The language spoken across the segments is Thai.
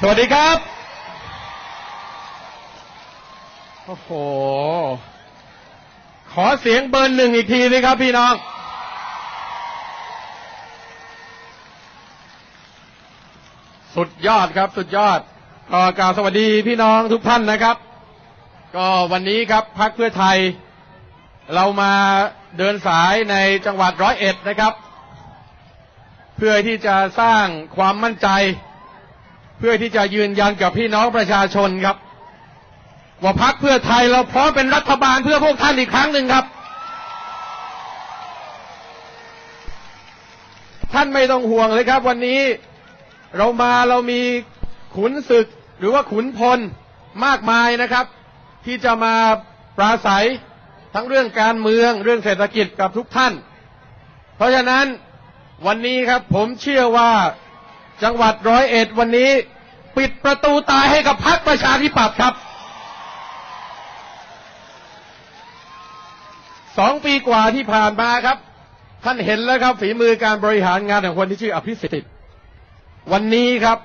สวัสดีครับ โอ้โห ขอเสียงเบอร์หนึ่งอีกทีสิครับพี่น้อง สุดยอดครับ สุดยอดก็กล่าวสวัสดีพี่น้องทุกท่านนะครับ ก็วันนี้ครับพักเพื่อไทย เรามาเดินสายในจังหวัดร้อยเอ็ดนะครับ เพื่อที่จะสร้างความมั่นใจ เพื่อที่จะยืนยันกับพี่น้องประชาชนครับ ว่าพักเพื่อไทยเราพร้อมเป็นรัฐบาลเพื่อพวกท่านอีกครั้งหนึ่งครับ ท่านไม่ต้องห่วงเลยครับ วันนี้เรามาเรามีขุนศึกหรือว่าขุนพลมากมายนะครับ ที่จะมาปราศัยทั้งเรื่องการเมืองเรื่องเศรษฐกิจกับทุกท่าน เพราะฉะนั้นวันนี้ครับผมเชื่อว่า จังหวัดร้อยเอ็ดวันนี้ ปิดประตูตายให้กับพรรคประชาธิปัตย์ครับสองปีกว่าที่ผ่านมาครับ ท่านเห็นแล้วครับฝีมือการบริหารงานของคนที่ชื่ออภิสิทธิ์วันนี้ครับ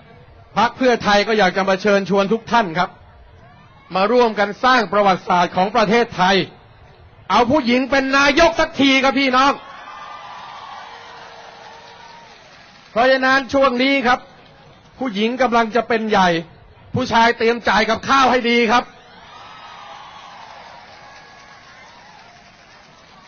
พรรคเพื่อไทยก็อยากจะมาเชิญชวนทุกท่านครับ มาร่วมกันสร้างประวัติศาสตร์ของประเทศไทย เอาผู้หญิงเป็นนายกสักทีครับพี่น้อง เพราะฉะนั้นช่วงนี้ครับ ผู้หญิงกำลังจะเป็นใหญ่ ผู้ชายเตรียมจ่ายกับข้าวให้ดีครับ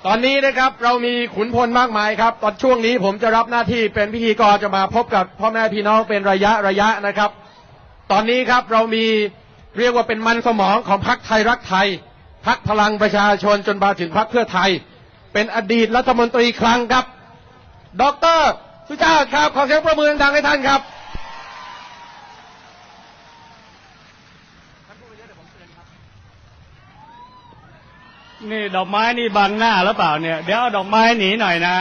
ตอนนี้นะครับเรามีขุนพลมากมายครับ ตอนช่วงนี้ผมจะรับหน้าที่เป็นพิธีกรจะมาพบกับพ่อแม่พี่น้องเป็นระยะระยะนะครับ ตอนนี้ครับเรามีเรียกว่าเป็นมันสมองของพรรคไทยรักไทยพรรคพลังประชาชนจนมาถึงพรรคเพื่อไทย เป็นอดีตรัฐมนตรีคลังครับดอกเตอร สุชาติครับ ขอเสียงประมือดังๆให้ท่านครับนี่ดอกไม้นี่บังหน้าหรือเปล่าเนี่ย เดี๋ยวเอาดอกไม้หนีหน่อยนะ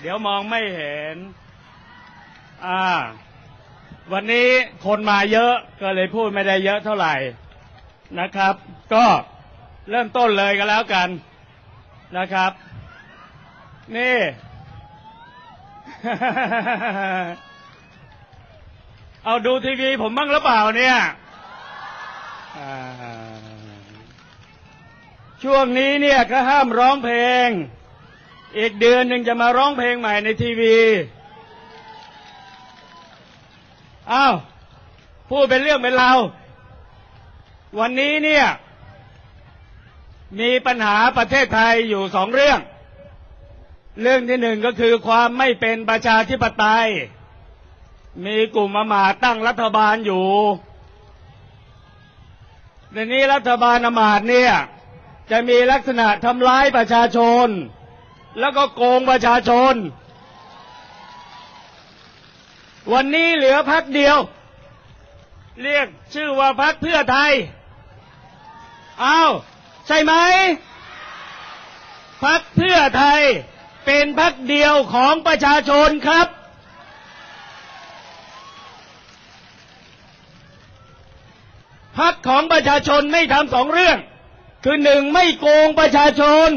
เดี๋ยวมองไม่เห็น อ่า วันนี้คนมาเยอะก็เลยพูดไม่ได้เยอะเท่าไหร่นะครับ ก็เริ่มต้นเลยก็แล้วกันนะครับ นี่ เอาดูทีวีผมบ้างหรือเปล่าเนี่ยช่วงนี้เนี่ยก็ห้ามร้องเพลง อีกเดือนหนึ่งจะมาร้องเพลงใหม่ในทีวีอ้าวพูดเป็นเรื่องเป็นราววันนี้เนี่ย มีปัญหาประเทศไทยอยู่สองเรื่อง เรื่องที่หนึ่งก็คือความไม่เป็นประชาธิปไตย มีกลุ่มอมาตตั้งรัฐบาลอยู่ในนี้รัฐบาลอมาตเนี่ย จะมีลักษณะทำร้ายประชาชน แล้วก็โกงประชาชน วันนี้เหลือพักเดียว เรียกชื่อว่าพักเพื่อไทย เอาใช่ไหมพักเพื่อไทย เป็นพักเดียวของประชาชนครับ พักของประชาชนไม่ทำสองเรื่อง คือหนึ่งไม่โกงประชาชน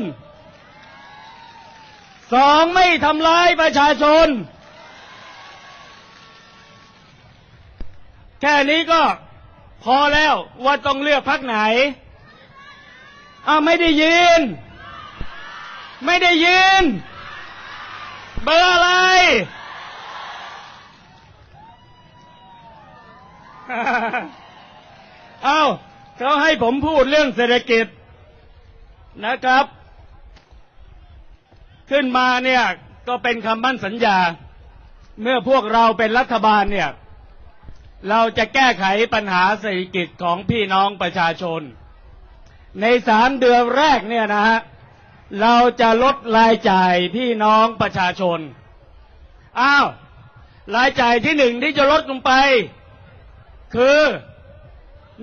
สองไม่ทำร้ายประชาชน แค่นี้ก็พอแล้วว่าต้องเลือกพักไหนอ้าวไม่ได้ยิน ไม่ได้ยิน เบอร์อะไรเอาเขาให้ผมพูดเรื่องเศรษฐกิจนะครับ ขึ้นมาเนี่ย ก็เป็นคำมั่นสัญญา เมื่อพวกเราเป็นรัฐบาลเนี่ย เราจะแก้ไขปัญหาเศรษฐกิจของพี่น้องประชาชน ในสามเดือนแรกเนี่ยนะฮะ เราจะลดรายจ่ายพี่น้องประชาชน อ้าว รายจ่ายที่หนึ่งที่จะลดลงไป คือ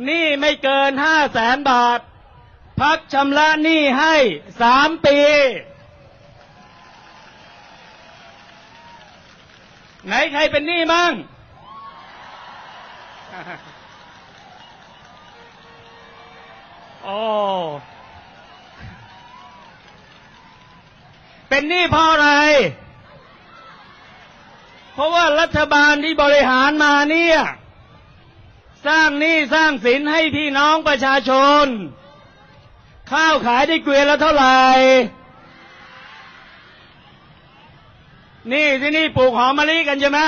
หนี้ไม่เกินห้าแสนบาท พักชำระหนี้ให้สามปี ไหนใครเป็นหนี้มั่ง โอ้ เป็นหนี้เพราะอะไร เพราะว่ารัฐบาลที่บริหารมาเนี่ย สร้างหนี้สร้างสินให้พี่น้องประชาชน ข้าวขายได้เกวียนละเท่าไหร่นี่ที่นี่ปลูกหอมมะลิกันใช่ไหม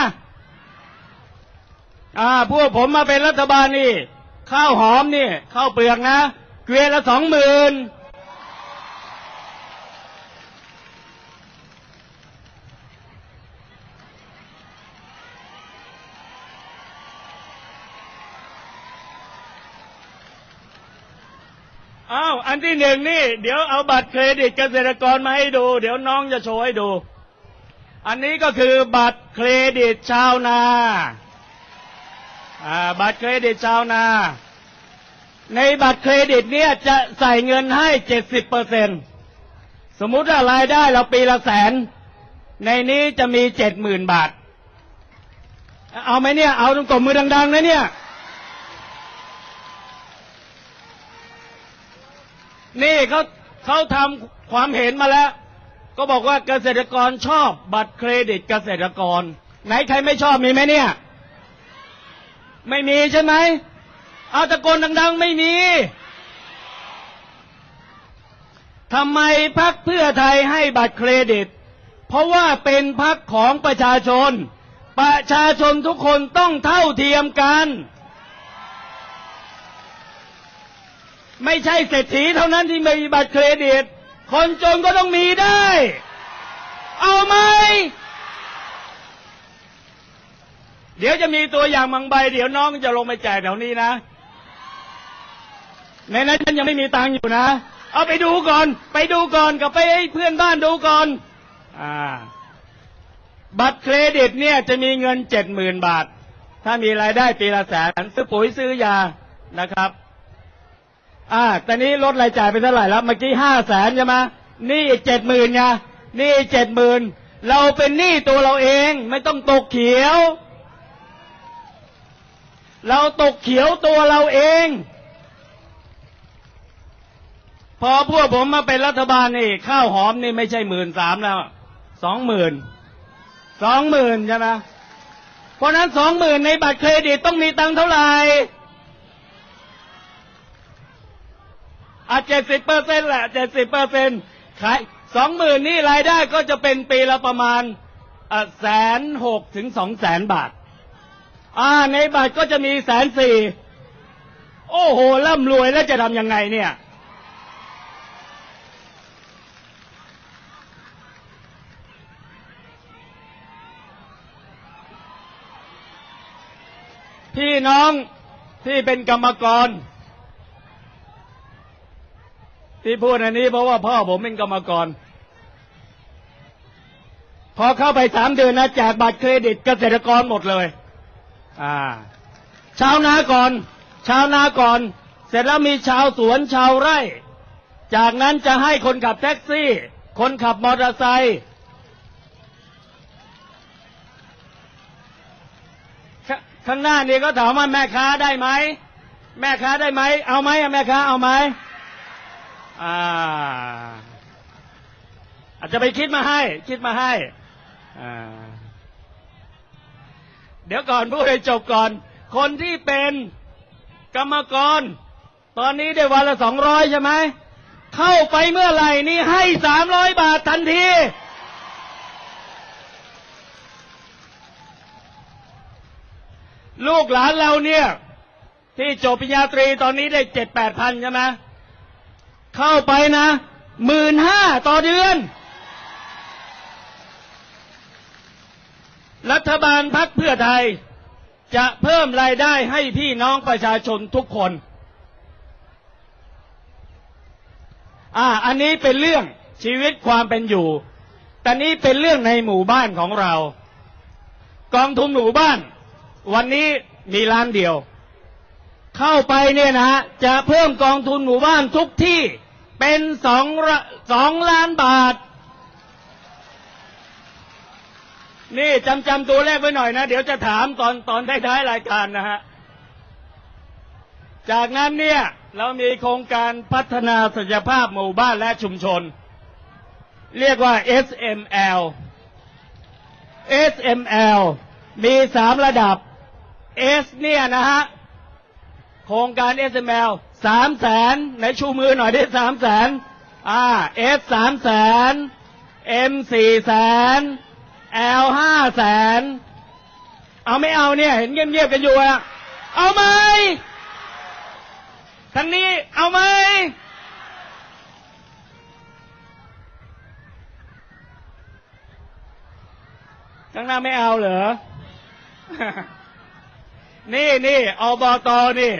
อ่า พวกผมมาเป็นรัฐบาลนี่ ข้าวหอมนี่ข้าวเปลือกนะ เกวียนละสองหมื่น อ้าวอันที่หนึ่งนี่ เดี๋ยวเอาบัตรเครดิตเกษตรกรมาให้ดู เดี๋ยวน้องจะโชว์ให้ดู อันนี้ก็คือบัตรเครดิตชาวนาอ่าบัตรเครดิตชาวนา ในบัตรเครดิตเนี่ยจะใส่เงินให้เจ็ดสิบเปอร์เซ็นสมมุติว่ารายได้เราปีละแสน ในนี้จะมีเจ็ดหมื่นบาท เอาไหมเนี่ย เอาตรงกลมมือดังๆนะเนี่ย นี่เขาเขาทำความเห็นมาแล้ว ก็บอกว่าเกษตรกรชอบบัตรเครดิตเกษตรกร ไหนใครไม่ชอบมีไหมเนี่ย ไม่มีใช่ไหมเอาตะโกนดัง ๆ ไม่มีทำไมพักเพื่อไทยให้บัตรเครดิต เพราะว่าเป็นพักของประชาชน ประชาชนทุกคนต้องเท่าเทียมกัน ไม่ใช่เศรษฐีเท่านั้นที่มีบัตรเครดิต คนจนก็ต้องมีได้ เอาไหม เดี๋ยวจะมีตัวอย่างบางใบ เดี๋ยวน้องจะลงไปแจกแถวนี้นะในนั้นฉันยังไม่มีตังค์อยู่นะ เอาไปดูก่อน ไปดูก่อนกับไปให้เพื่อนบ้านดูก่อน อ่า บัตรเครดิตเนี่ยจะมีเงินเจ็ดหมื่นบาท ถ้ามีรายได้ปีละแสนซื้อปุ๋ยซื้อยานะครับ อ่า แตอนนี้ลดรายจ่ายไปเท่าไหร่แล้ว เมื่อกี้ห้าแสนใช่ไหมนี่อีกเจ็ดหมื่นไงนี่เจ็ดหมื่นเราเป็นหนี้ตัวเราเองไม่ต้องตกเขียว เราตกเขียวตัวเราเอง พอพวกผมมาเป็นรัฐบาลนี่ข้าวหอมนี่ไม่ใช่หมื่นสามแล้วสองหมื่นสองหมื่นใช่ไหมเพราะนั้นสองหมื่นในบัตรเครดิตต้องมีตังเท่าไหร่ อะเจ็ดสิบเปอร์เซ็นแหละเจ็ดสิบเปอร์เซ็นขายสองหมื่นนี่รายได้ก็จะเป็นปีละประมาณแสนหกถึงสองแสนบาท อ่าในบัตรก็จะมีแสนสี่โอ้โหร่ำรวยแล้วจะทำยังไงเนี่ย พี่น้องที่เป็นกรรมกร ที่พูดอันนี้เพราะว่าพ่อผมเป็นกรรมกร พอเข้าไปสามเดือนนะแจกบัตรเครดิตเกษตรกรหมดเลย อ่า ชาวนาก่อน ชาวนาก่อน เสร็จแล้วมีชาวสวนชาวไร่ จากนั้นจะให้คนขับแท็กซี่ คนขับมอเตอร์ไซค์ขข้างหน้านี่ก็ถามว่าแม่ค้าได้ไหม แม่ค้าได้ไหม เอาไหมอะแม่ค้าเอาไหม อ่า อาจจะไปคิดมาให้ คิดมาให้ อ่า เดี๋ยวก่อนพูดให้จบก่อน คนที่เป็นกรรมกร ตอนนี้ได้วันละสองร้อยใช่ไหม เข้าไปเมื่อไหร่นี่ให้สามร้อยบาททันทีลูกหลานเราเนี่ย ที่จบปริญญาตรีตอนนี้ได้เจ็ดแปดพันใช่ไหม เข้าไปนะหมื่นห้าต่อเดือน รัฐบาลพักเพื่อไทย จะเพิ่มรายได้ให้พี่น้องประชาชนทุกคน อ่า อันนี้เป็นเรื่องชีวิตความเป็นอยู่ แต่นี้เป็นเรื่องในหมู่บ้านของเรา กองทุนหมู่บ้าน วันนี้มีล้านเดียว เข้าไปเนี่ยนะจะเพิ่มกองทุนหมู่บ้านทุกที่ เป็นสองสองล้านบาท นี่จำจำตัวเลขไว้หน่อยนะ เดี๋ยวจะถามตอนตอนท้ายๆรายการนะฮะ จากนั้นเนี่ย เรามีโครงการพัฒนาศักยภาพหมู่บ้านและชุมชน เรียกว่า SML SML มีสามระดับ S เนี่ยนะฮะ โครงการ SML สามแสนไหนชูมือหน่อยได้สามแสนอ่า S สามแสน M สี่แสน L ห้าแสนเอาไม่เอาเนี่ย เห็นเงียบๆกันอยู่อะเอาไหมทางนี้เอาไหมข้างหน้าไม่เอาเหรอ นี่นี่อบตนี่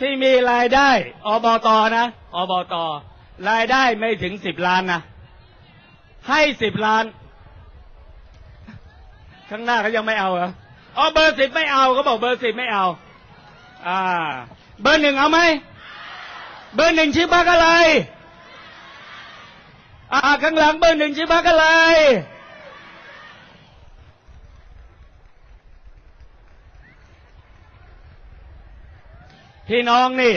ที่มีรายได้อบตนะอบตรายได้ไม่ถึงสิบล้านนะให้สิบล้าน ข้างหน้าเขายังไม่เอาเหรออ๋อเบอร์สิบไม่เอาเขาบอกเบอร์สิบไม่เอา อ่า เบอร์หนึ่งเอาไหมเบอร์หนึ่งชื่อพักอะไร อ่าข้างหลังเบอร์หนึ่งชื่อพักอะไร พี่น้องนี่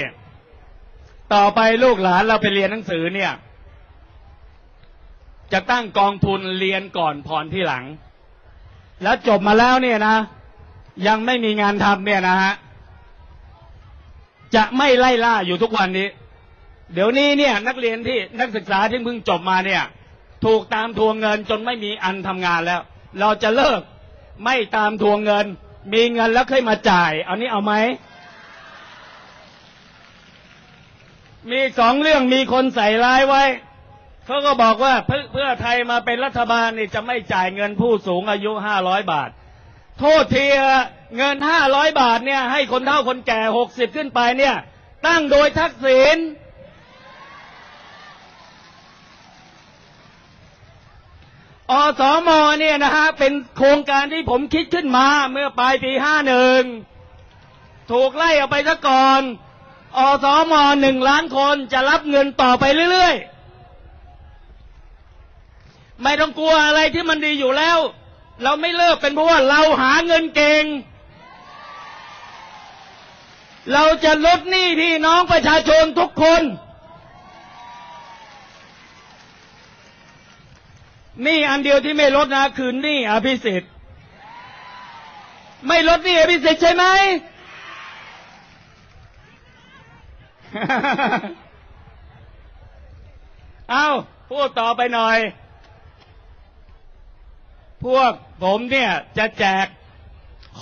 ต่อไปลูกหลานเราไปเรียนหนังสือเนี่ย จะตั้งกองทุนเรียนก่อนผ่อนที่หลัง แล้วจบมาแล้วเนี่ยนะ ยังไม่มีงานทำเนี่ยนะฮะจะไม่ไล่ล่าอยู่ทุกวันนี้ เดี๋ยวนี้เนี่ย นักเรียนที่นักศึกษาที่เพิ่งจบมาเนี่ย ถูกตามทวงเงินจนไม่มีอันทำงานแล้ว เราจะเลิกไม่ตามทวงเงิน มีเงินแล้วค่อยมาจ่าย เอานี้เอาไหม มีสองเรื่องมีคนใส่ร้ายไว้ เขาก็บอกว่าเพื่อเพื่อไทยมาเป็นรัฐบาลนี่จะไม่จ่ายเงินผู้สูงอายุห้าร้อยบาท โทษทีเงินห้าร้อยบาทเนี่ย ให้คนเฒ่าคนแก่หกสิบขึ้นไปเนี่ย ตั้งโดยทักษิณอสมเนี่ยนะฮะเป็นโครงการที่ผมคิดขึ้นมาเมื่อปลายปีห้าหนึ่งถูกไล่ออกไปซะก่อน อสมหนึ่งล้านคนจะรับเงินต่อไปเรื่อยๆ ไม่ต้องกลัวอะไรที่มันดีอยู่แล้ว เราไม่เลิกเป็นเพราะว่าเราหาเงินเก่ง เราจะลดหนี้พี่น้องประชาชนทุกคนหนี่อันเดียวที่ไม่ลดนะคือหนี้อภิสิทธิ์ ไม่ลดหนี้อภิสิทธิ์ใช่ไหม เอาพูดต่อไปหน่อย พวกผมเนี่ยจะแจก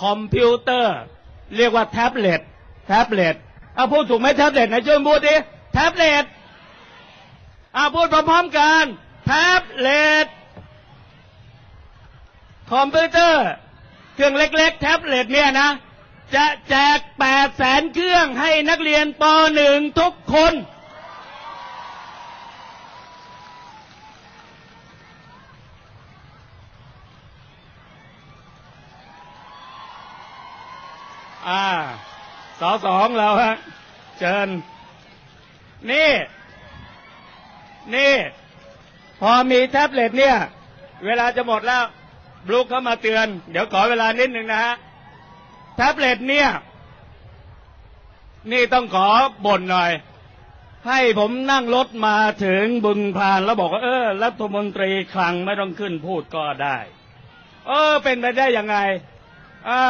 คอมพิวเตอร์ เรียกว่าแท็บเล็ตแท็บเล็ตเอาพูดถูกไหมแท็บเล็ตไหนช่วยพูดดิแท็บเล็ตเอาพูดพร้อมๆกันแท็บเล็ตคอมพิวเตอร์ เครื่องเล็ก ๆ แท็บเล็ตเนี่ยนะ จะแจกแปดแสนเครื่องให้นักเรียนปหนึ่งทุกคน อ่าสอสองเราฮะ เชิญ นี่ นี่ พอมีแท็บเล็ตเนี่ย เวลาจะหมดแล้ว บลูกเข้ามาเตือน เดี๋ยวขอเวลานิดหนึ่งนะฮะ แท็บเล็ตเนี่ย นี่ต้องขอบ่นหน่อย ให้ผมนั่งรถมาถึงบึงพานแล้วบอกว่าเออรัฐมนตรีคลังไม่ต้องขึ้นพูดก็ได้ เออ เป็นไปได้ยังไงอ่า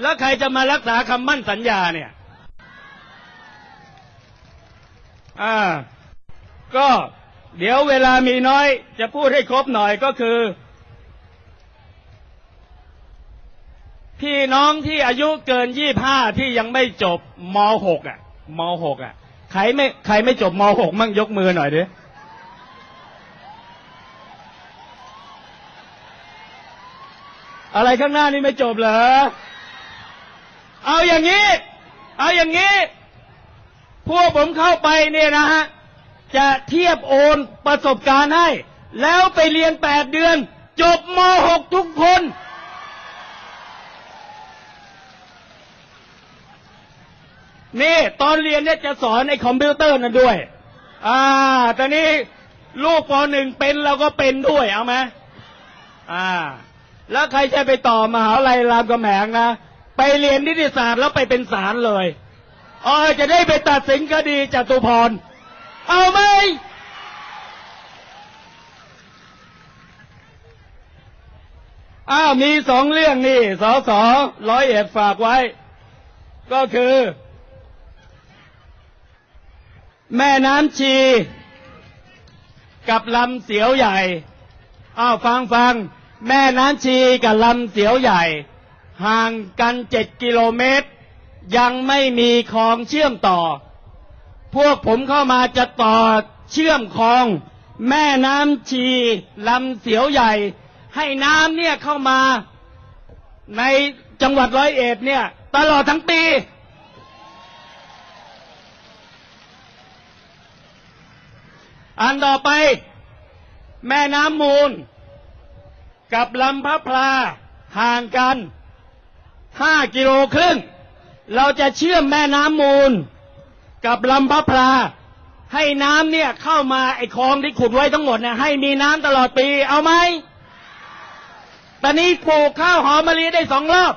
แล้วใครจะมารักษาคำมั่นสัญญาเนี่ย อ่า ก็ เดี๋ยวเวลามีน้อย จะพูดให้ครบหน่อยก็คือ พี่น้องที่อายุเกินยี่ห้าที่ยังไม่จบมหกอะมหกอะ ใครไม่ใครไม่จบมหกมั่งยกมือหน่อยดิอะไรข้างหน้านี่ไม่จบเหรอ เอาอย่างนี้ เอาอย่างนี้ พวกผมเข้าไปเนี่ยนะฮะ จะเทียบโอนประสบการณ์ให้ แล้วไปเรียนแปดเดือน จบม .6 ทุกคน นี่ตอนเรียนเนี่ยจะสอนไอ้คอมพิวเตอร์นั่นด้วย อ่าตอนนี้ลูกปหนึ่งเป็นเราก็เป็นด้วยเอาไหมอ่า แล้วใครจะไปต่อมหาวิทยาลัยรามคำแหงนะไปเรียนนิติศาสตร์แล้วไปเป็นศาลเลยเออจะได้ไปตัดสินคดีจตุพร เอาไหมอ้าวมีสองเรื่องนี่สอสอร้อยเอ็ดฝากไว้ ก็คือ แม่น้ำชี กับลำเสียวใหญ่อ้าวฟังฟัง แม่น้ำชีกับลำเสียวใหญ่ ห่างกันเจ็ดกิโลเมตร ยังไม่มีคลองเชื่อมต่อ พวกผมเข้ามาจะต่อเชื่อมคลอง แม่น้ำชีลำเสียวใหญ่ ให้น้ำเนี่ยเข้ามา ในจังหวัดร้อยเอ็ดเนี่ย ตลอดทั้งปี อันต่อไป แม่น้ำมูล กับลำพระพลาห่างกันห้ากิโลครึ่ง เราจะเชื่อมแม่น้ำมูล กับลำพะพลาให้น้ำเนี่ยเข้ามาไอ้คลองที่ขุดไว้ทั้งหมดเนี่ยให้มีน้ำตลอดปีเอาไหมตอนนี้ปลูกข้าวหอมมะลิได้สองรอบ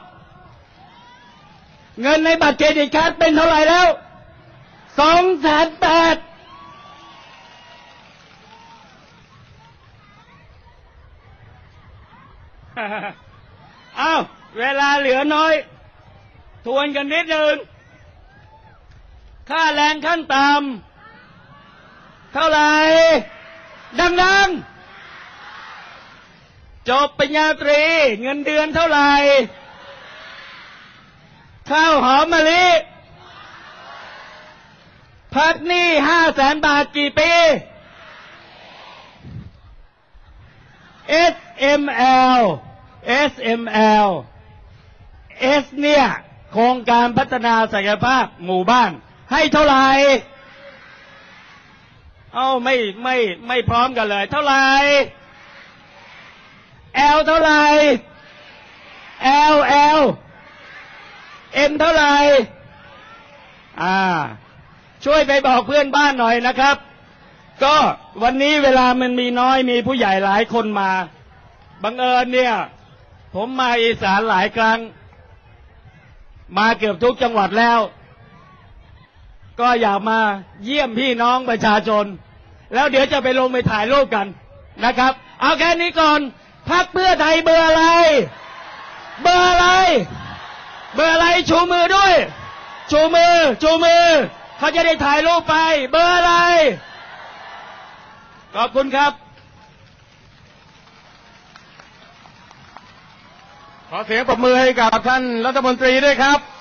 เงินในบัตรเครดิตการ์ดเป็นเท่าไหร่แล้วสองแสนแปดอ้าวเวลาเหลือน้อย ทวนกันนิดนึง ค่าแรงขั้นต่ำเท่าไหร่ดังๆ จบปริญญาตรี เงินเดือนเท่าไหร่ข้าวหอมมะลิ พักหนี้ห้าแสนบาทกี่ปี SML SML S เนี่ย โครงการพัฒนาศักยภาพหมู่บ้าน ให้เท่าไหร่เอ้าไม่ไม่ไม่พร้อมกันเลย เท่าไหร่ L เท่าไหร่ L L M เท่าไหร่อ่า ช่วยไปบอกเพื่อนบ้านหน่อยนะครับ ก็วันนี้เวลามันมีน้อยมีผู้ใหญ่หลายคนมา บังเอิญเนี่ย ผมมาอีสานหลายครั้ง มาเกือบทุกจังหวัดแล้ว ก็อยากมาเยี่ยมพี่น้องประชาชน แล้วเดี๋ยวจะไปลงไปถ่ายรูปกันนะครับ เอาแค่นี้ก่อนพักเพื่อไทยเบอร์อะไร เบอร์อะไร เบอร์อะไรชูมือด้วย ชูมือ ชูมือ เขาจะได้ถ่ายรูปไป เบอร์อะไร ขอบคุณครับ ขอเสียงปรบมือให้กับท่านรัฐมนตรีด้วยครับ